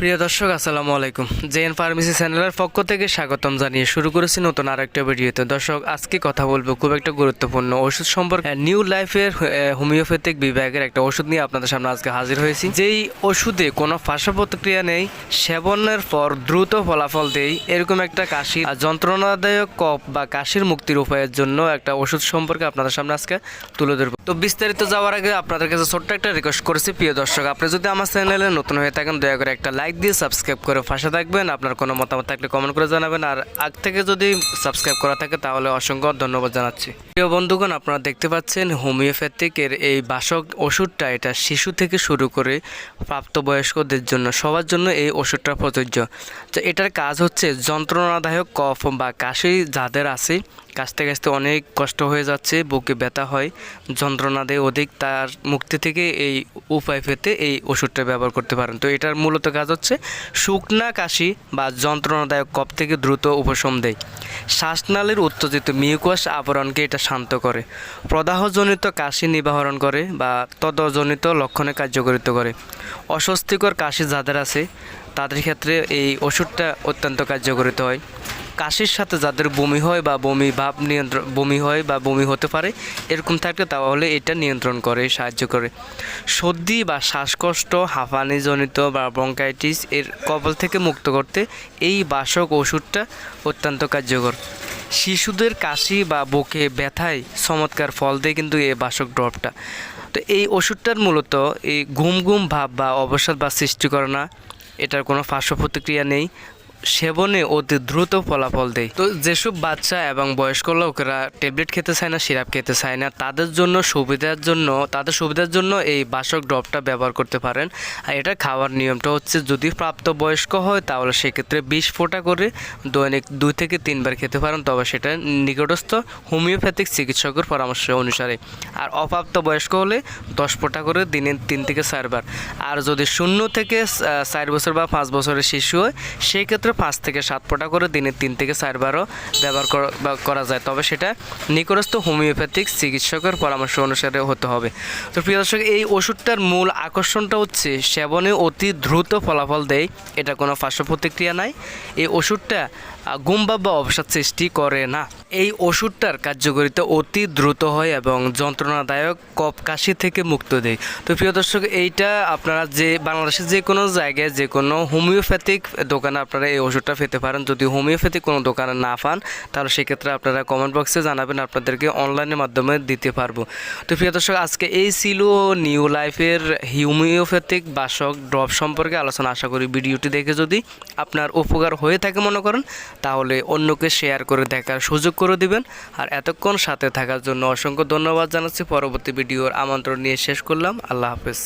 প্রিয় দর্শক, আসসালামু আলাইকুম। জেএন ফার্মেসি চ্যানেলের পক্ষ থেকে স্বাগতম জানিয়ে শুরু করেছি নতুন আরেকটা ভিডিওতে। দর্শক, আজকে কথা বলব খুব একটা গুরুত্বপূর্ণ ওষুধ সম্পর্কে। নিউ লাইফের হোমিওপ্যাথিক বিভাগের একটা ওষুধ নিয়ে আপনাদের সামনে আজকে হাজির হয়েছি। যেই ওষুধে কোনো পার্শ্ব প্রতিক্রিয়া নেই, সেবনের পর দ্রুত ফলাফল দেই, এরকম একটা কাশি আর যন্ত্রণাদায়ক কফ বা কাশির মুক্তির উপায়ের জন্য একটা ওষুধ সম্পর্কে আপনাদের সামনে আজকে তুলে ধরবো। তো বিস্তারিত যাওয়ার আগে আপনাদের কাছে ছোট্ট একটা রিকোয়েস্ট করেছি। প্রিয় দর্শক, আপনি যদি আমার চ্যানেলে নতুন হয়ে থাকেন, দয়া করে একটা লাইক দিয়ে সাবস্ক্রাইব করে পাশে থাকবেন। আপনার কোনো মতামত থাকলে কমেন্ট করে জানাবেন। আর আগ থেকে যদি সাবস্ক্রাইব করা থাকে, তাহলে অসংখ্য ধন্যবাদ জানাচ্ছি। প্রিয় বন্ধুগণ, আপনারা দেখতে পাচ্ছেন হোমিওপ্যাথিকের এই বাসক ওষুধটা, এটা শিশু থেকে শুরু করে প্রাপ্তবয়স্কদের জন্য, সবার জন্য এই ওষুধটা প্রযোজ্য। তো এটার কাজ হচ্ছে যন্ত্রণাদায়ক কফ বা কাশি যাদের আছে, কাশতে কাশতে অনেক কষ্ট হয়ে যাচ্ছে, বুকে ব্যথা হয়, যন্ত্রণা দেয় অধিক, তার মুক্তি থেকে এই উপায় পেতে এই ওষুধটা ব্যবহার করতে পারেন। তো এটার মূলত কাজ হচ্ছে শুকনা কাশি বা যন্ত্রণাদায়ক কপ থেকে দ্রুত উপশম দেয়। শ্বাসনালীর উত্তেজিত মিউকাস আবরণকে এটা শান্ত করে, প্রদাহজনিত কাশি নিবারণ করে বা তদজনিত লক্ষণে কার্যকরিত করে। অস্বস্তিকর কাশি যাদের আছে, তাদের ক্ষেত্রে এই ওষুধটা অত্যন্ত কার্যকরিত হয়। কাশির সাথে যাদের বমি হয় বা বমি ভাব নিয়ন্ত্রণ, বমি হয় বা বমি হতে পারে, এরকম থাকলে তাহলে এটা নিয়ন্ত্রণ করে, সাহায্য করে। সর্দি বা শ্বাসকষ্ট হাঁফানিজনিত বা ব্রঙ্কাইটিস এর কবল থেকে মুক্ত করতে এই বাসক ওষুধটা অত্যন্ত কার্যকর। শিশুদের কাশি বা বুকে ব্যথায় চমৎকার ফল দেয় কিন্তু এই বাসক ড্রপটা। তো এই ওষুধটার মূলত এই ঘুম ঘুম ভাব বা অবসাদ বা সৃষ্টি করে না এটার কোনো পার্শ্ব প্রতিক্রিয়া নেই। সেবনে অতি দ্রুত ফলাফল দেয়। তো যেসব বাচ্চা এবং বয়স্ক লোকেরা ট্যাবলেট খেতে চায় না, সিরাপ খেতে চায় না, তাদের জন্য সুবিধার জন্য, তাদের সুবিধার জন্য এই বাসক ড্রপটা ব্যবহার করতে পারেন। আর এটা খাওয়ার নিয়মটা হচ্ছে যদি প্রাপ্ত বয়স্ক হয়, তাহলে সেক্ষেত্রে বিশ ফোঁটা করে দৈনিক দুই থেকে তিনবার খেতে পারেন, তবে সেটা নিকটস্থ হোমিওপ্যাথিক চিকিৎসকের পরামর্শ অনুসারে। আর অপ্রাপ্ত বয়স্ক হলে দশ ফোঁটা করে দিনে তিন থেকে চারবার। আর যদি শূন্য থেকে চার বছর বা পাঁচ বছরের শিশু হয় সেই ক্ষেত্রে পাঁচ থেকে সাত ফোঁটা করে দিনে তিন থেকে চারবারও ব্যবহার করা- যায়। তবে সেটা নিকটস্থ হোমিওপ্যাথিক চিকিৎসকের পরামর্শ অনুসারে হতে হবে। তো প্রিয় দর্শক, এই ওষুধটার মূল আকর্ষণটা হচ্ছে সেবনে অতি দ্রুত ফলাফল দেয়। এটা কোনো পার্শ্ব প্রতিক্রিয়া নাই। এই ওষুধটা গুমবা বা অবসাদ সৃষ্টি করে না। এই ওষুধটার কার্যকারিতা অতি দ্রুত হয় এবং যন্ত্রণাদায়ক কপ কাশি থেকে মুক্ত দেয়। তো প্রিয় দর্শক, এইটা আপনারা যে, বাংলাদেশের যে কোনো জায়গায় যে কোনো হোমিওপ্যাথিক দোকানে আপনারা এই ওষুধটা পেতে পারেন। যদি হোমিওপ্যাথিক কোনো দোকানে না পান, তাহলে সেক্ষেত্রে আপনারা কমেন্ট বক্সে জানাবেন, আপনাদেরকে অনলাইনের মাধ্যমে দিতে পারব। তো প্রিয় দর্শক, আজকে এই ছিল নিউ লাইফের হিউমিওপ্যাথিক বাসক ড্রপ সম্পর্কে আলোচনা। আশা করি ভিডিওটি দেখে যদি আপনার উপকার হয়ে থাকে মনে করেন, তাহলে অন্যকে শেয়ার করে দেখার সুযোগ করে দিবেন। আর এতক্ষণ সাথে থাকার জন্য অসংখ্য ধন্যবাদ জানাচ্ছি। পরবর্তী ভিডিওর আমন্ত্রণ নিয়ে শেষ করলাম। আল্লাহ হাফেজ।